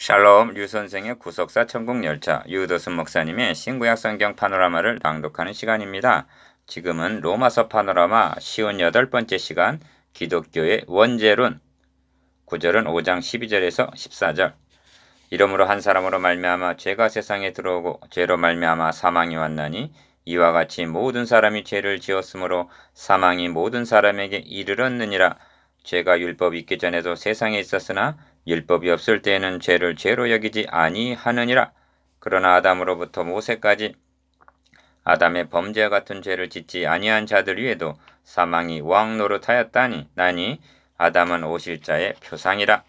샬롬 류 선생의 구속사 천국 열차 유도순 목사님의 신구약 성경 파노라마를 낭독하는 시간입니다. 지금은 로마서 파노라마 쉬운 여덟 번째 시간 기독교의 원죄론 구절은 5장 12절에서 14절 이러므로 한 사람으로 말미암아 죄가 세상에 들어오고 죄로 말미암아 사망이 왔나니 이와 같이 모든 사람이 죄를 지었으므로 사망이 모든 사람에게 이르렀느니라 죄가 율법이 있기 전에도 세상에 있었으나 율법이 없을 때에는 죄를 죄로 여기지 아니하느니라. 그러나 아담으로부터 모세까지 아담의 범죄와 같은 죄를 짓지 아니한 자들 위에도 사망이 왕 노릇하였다니 나니 아담은 오실자의 표상이라.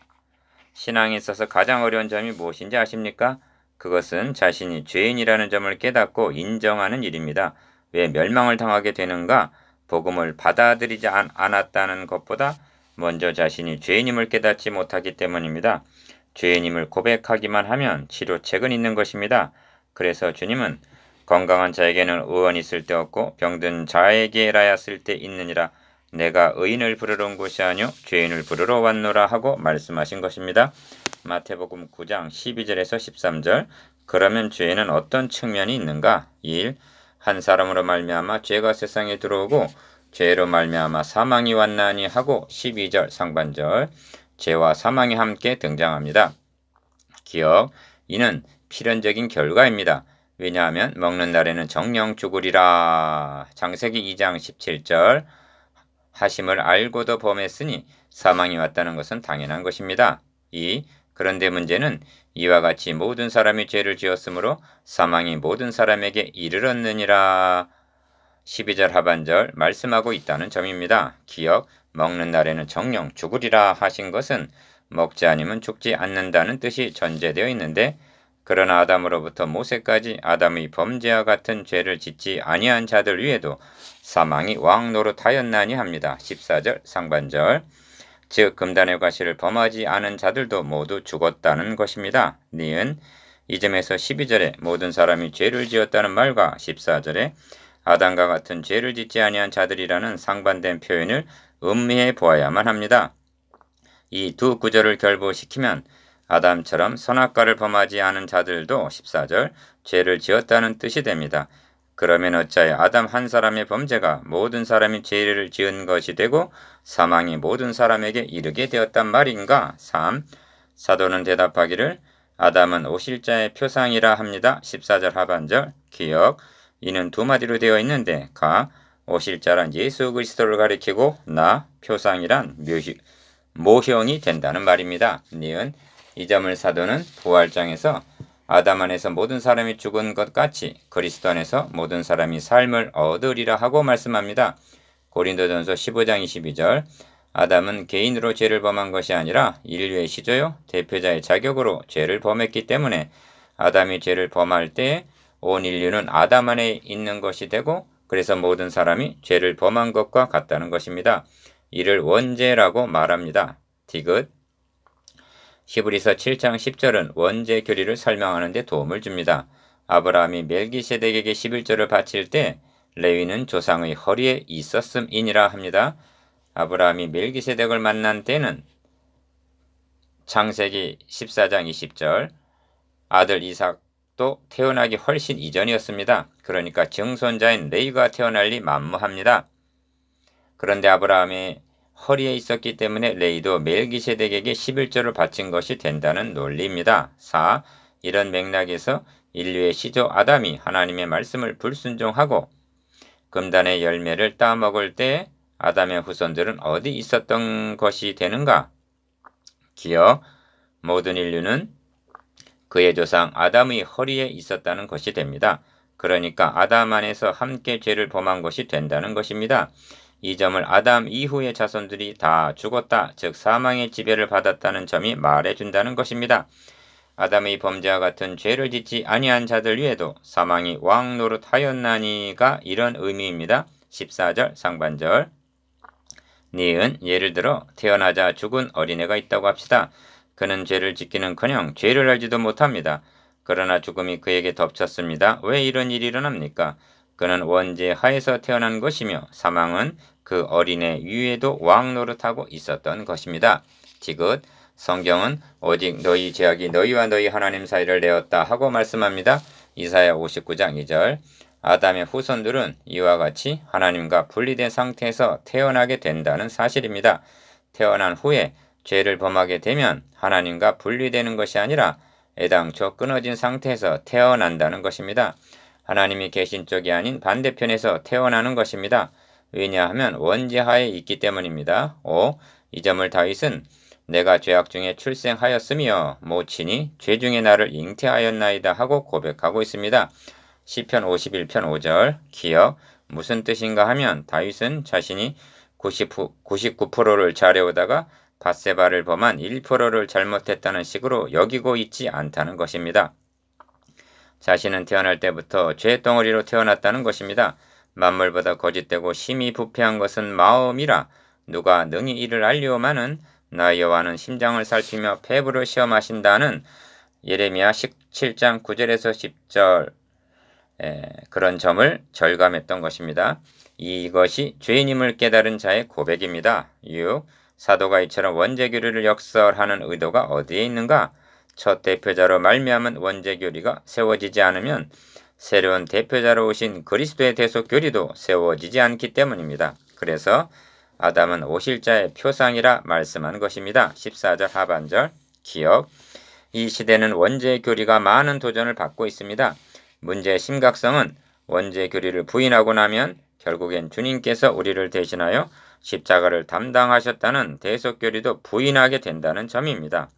신앙에 있어서 가장 어려운 점이 무엇인지 아십니까? 그것은 자신이 죄인이라는 점을 깨닫고 인정하는 일입니다. 왜 멸망을 당하게 되는가? 복음을 받아들이지 않았다는 것보다 먼저 자신이 죄인임을 깨닫지 못하기 때문입니다. 죄인임을 고백하기만 하면 치료책은 있는 것입니다. 그래서 주님은 건강한 자에게는 의원이 있을 때 없고 병든 자에게라야 쓸때 있느니라 내가 의인을 부르러 온 것이 아니요 죄인을 부르러 왔노라 하고 말씀하신 것입니다. 마태복음 9장 12절에서 13절 그러면 죄에는 어떤 측면이 있는가? 1. 한 사람으로 말미암아 죄가 세상에 들어오고 죄로 말미암아 사망이 왔나니 하고 12절 상반절 죄와 사망이 함께 등장합니다. 기억 이는 필연적인 결과입니다. 왜냐하면 먹는 날에는 정령 죽으리라. 장세기 2장 17절 하심을 알고도 범했으니 사망이 왔다는 것은 당연한 것입니다. 2. 그런데 문제는 이와 같이 모든 사람이 죄를 지었으므로 사망이 모든 사람에게 이르렀느니라. 12절 하반절 말씀하고 있다는 점입니다. 기억, 먹는 날에는 정령 죽으리라 하신 것은 먹지 않으면 죽지 않는다는 뜻이 전제되어 있는데 그러나 아담으로부터 모세까지 아담의 범죄와 같은 죄를 짓지 아니한 자들 위에도 사망이 왕 노릇하였나니 합니다. 14절 상반절 즉 금단의 과실을 범하지 않은 자들도 모두 죽었다는 것입니다. 니은 이 점에서 12절에 모든 사람이 죄를 지었다는 말과 14절에 아담과 같은 죄를 짓지 아니한 자들이라는 상반된 표현을 음미해 보아야만 합니다. 이 두 구절을 결부시키면 아담처럼 선악과를 범하지 않은 자들도 14절 죄를 지었다는 뜻이 됩니다. 그러면 어찌하여 아담 한 사람의 범죄가 모든 사람이 죄를 지은 것이 되고 사망이 모든 사람에게 이르게 되었단 말인가? 3. 사도는 대답하기를 아담은 오실자의 표상이라 합니다. 14절 하반절 기억 이는 두 마디로 되어 있는데 가 오실자란 예수 그리스도를 가리키고 나 표상이란 묘시, 모형이 된다는 말입니다. 니은 이 점을 사도는 부활장에서 아담 안에서 모든 사람이 죽은 것 같이 그리스도 안에서 모든 사람이 삶을 얻으리라 하고 말씀합니다. 고린도전서 15장 22절 아담은 개인으로 죄를 범한 것이 아니라 인류의 시조요 대표자의 자격으로 죄를 범했기 때문에 아담이 죄를 범할 때 온 인류는 아담 안에 있는 것이 되고 그래서 모든 사람이 죄를 범한 것과 같다는 것입니다. 이를 원죄라고 말합니다. 디귿 히브리서 7장 10절은 원죄 교리를 설명하는 데 도움을 줍니다. 아브라함이 멜기세덱에게 11절을 바칠 때 레위는 조상의 허리에 있었음이니라 합니다. 아브라함이 멜기세덱을 만난 때는 창세기 14장 20절 아들 이삭 또 태어나기 훨씬 이전이었습니다. 그러니까 증손자인 레이가 태어날 리 만무합니다. 그런데 아브라함이 허리에 있었기 때문에 레이도 멜기세덱에게 11조를 바친 것이 된다는 논리입니다. 4. 이런 맥락에서 인류의 시조 아담이 하나님의 말씀을 불순종하고 금단의 열매를 따먹을 때 아담의 후손들은 어디 있었던 것이 되는가? 기어 모든 인류는 그의 조상 아담의 허리에 있었다는 것이 됩니다. 그러니까 아담 안에서 함께 죄를 범한 것이 된다는 것입니다. 이 점을 아담 이후의 자손들이 다 죽었다, 즉 사망의 지배를 받았다는 점이 말해준다는 것입니다. 아담의 범죄와 같은 죄를 짓지 아니한 자들 위에도 사망이 왕 노릇하였나니가 이런 의미입니다. 14절 상반절 니은 예를 들어 태어나자 죽은 어린애가 있다고 합시다. 그는 죄를 짓기는커녕 죄를 알지도 못합니다. 그러나 죽음이 그에게 덮쳤습니다. 왜 이런 일이 일어납니까? 그는 원죄 하에서 태어난 것이며 사망은 그 어린애 위에도 왕 노릇하고 있었던 것입니다. 지긋 성경은 오직 너희 제약이 너희와 너희 하나님 사이를 내었다 하고 말씀합니다. 이사야 59장 2절. 아담의 후손들은 이와 같이 하나님과 분리된 상태에서 태어나게 된다는 사실입니다. 태어난 후에 죄를 범하게 되면 하나님과 분리되는 것이 아니라 애당초 끊어진 상태에서 태어난다는 것입니다. 하나님이 계신 쪽이 아닌 반대편에서 태어나는 것입니다. 왜냐하면 원죄하에 있기 때문입니다. 5. 이 점을 다윗은 내가 죄악 중에 출생하였으며 모친이 죄 중에 나를 잉태하였나이다 하고 고백하고 있습니다. 시편 51편 5절 기억 무슨 뜻인가 하면 다윗은 자신이 90, 99%를 잘해오다가 바세바를 범한 1%를 잘못했다는 식으로 여기고 있지 않다는 것입니다. 자신은 태어날 때부터 죄 덩어리로 태어났다는 것입니다. 만물보다 거짓되고 심히 부패한 것은 마음이라 누가 능히 이를 알리오마는 나 여호와는 심장을 살피며 폐부를 시험하신다는 예레미야 17장 9절에서 10절 에, 그런 점을 절감했던 것입니다. 이것이 죄인임을 깨달은 자의 고백입니다. 6. 사도가 이처럼 원죄 교리를 역설하는 의도가 어디에 있는가? 첫 대표자로 말미암은 원죄 교리가 세워지지 않으면 새로운 대표자로 오신 그리스도의 대속 교리도 세워지지 않기 때문입니다. 그래서 아담은 오실자의 표상이라 말씀한 것입니다. 14절 하반절 기억 이 시대는 원죄 교리가 많은 도전을 받고 있습니다. 문제의 심각성은 원죄 교리를 부인하고 나면 결국엔 주님께서 우리를 대신하여 십자가를 담당하셨다는 대속교리도 부인하게 된다는 점입니다.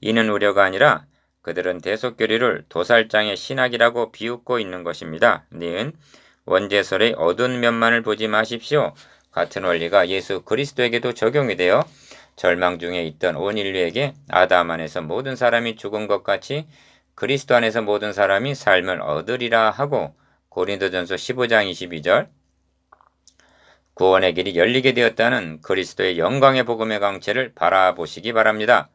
이는 우려가 아니라 그들은 대속교리를 도살장의 신학이라고 비웃고 있는 것입니다. 니은 원죄설의 어두운 면만을 보지 마십시오. 같은 원리가 예수 그리스도에게도 적용이 되어 절망 중에 있던 온 인류에게 아담 안에서 모든 사람이 죽은 것 같이 그리스도 안에서 모든 사람이 삶을 얻으리라 하고 고린도전서 15장 22절 구원의 길이 열리게 되었다는 그리스도의 영광의 복음의 강체를 바라보시기 바랍니다.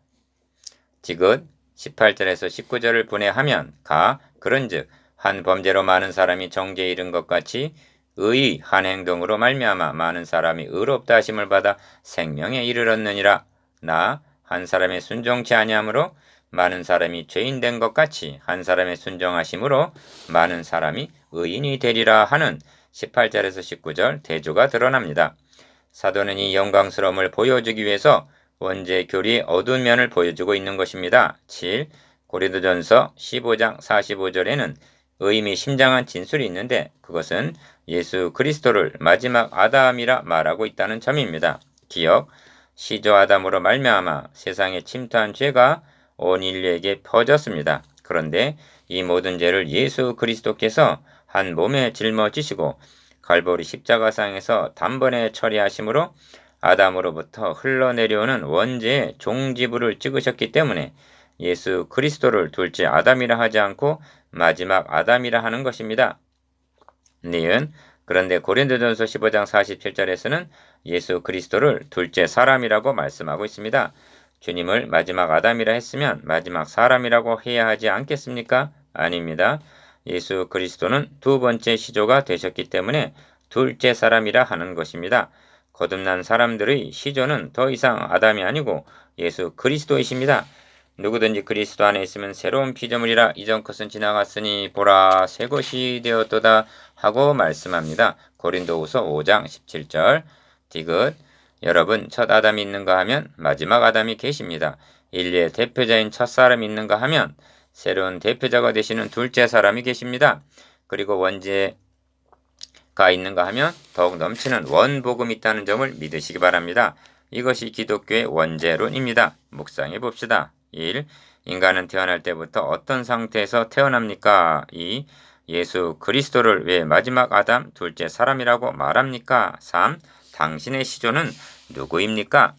지긋 18절에서 19절을 분해하면 가 그런즉 한 범죄로 많은 사람이 정죄에 이른 것 같이 의의 한 행동으로 말미암아 많은 사람이 의롭다 하심을 받아 생명에 이르렀느니라 나 한 사람의 순종치 아니함으로 많은 사람이 죄인 된 것 같이 한 사람의 순종하심으로 많은 사람이 의인이 되리라 하는 18절에서 19절 대조가 드러납니다. 사도는 이 영광스러움을 보여주기 위해서 원죄 교리의 어두운 면을 보여주고 있는 것입니다. 7. 고린도전서 15장 45절에는 의미 심장한 진술이 있는데 그것은 예수 그리스도를 마지막 아담이라 말하고 있다는 점입니다. 기억 시조 아담으로 말미암아 세상에 침투한 죄가 온 인류에게 퍼졌습니다. 그런데 이 모든 죄를 예수 그리스도께서 한 몸에 짊어지시고 갈보리 십자가상에서 단번에 처리하심으로 아담으로부터 흘러내려오는 원죄의 종지부를 찍으셨기 때문에 예수 그리스도를 둘째 아담이라 하지 않고 마지막 아담이라 하는 것입니다. 니은 그런데 고린도전서 15장 47절에서는 예수 그리스도를 둘째 사람이라고 말씀하고 있습니다. 주님을 마지막 아담이라 했으면 마지막 사람이라고 해야 하지 않겠습니까? 아닙니다. 예수 그리스도는 두 번째 시조가 되셨기 때문에 둘째 사람이라 하는 것입니다. 거듭난 사람들의 시조는 더 이상 아담이 아니고 예수 그리스도이십니다. 누구든지 그리스도 안에 있으면 새로운 피조물이라 이전 것은 지나갔으니 보라 새 것이 되었도다 하고 말씀합니다. 고린도후서 5장 17절 디귿 여러분 첫 아담이 있는가 하면 마지막 아담이 계십니다. 인류의 대표자인 첫 사람이 있는가 하면 새로운 대표자가 되시는 둘째 사람이 계십니다. 그리고 원죄가 있는가 하면 더욱 넘치는 원복음이 있다는 점을 믿으시기 바랍니다. 이것이 기독교의 원죄론입니다. 묵상해 봅시다. 1. 인간은 태어날 때부터 어떤 상태에서 태어납니까? 2. 예수 그리스도를 왜 마지막 아담 둘째 사람이라고 말합니까? 3. 당신의 시조는 누구입니까?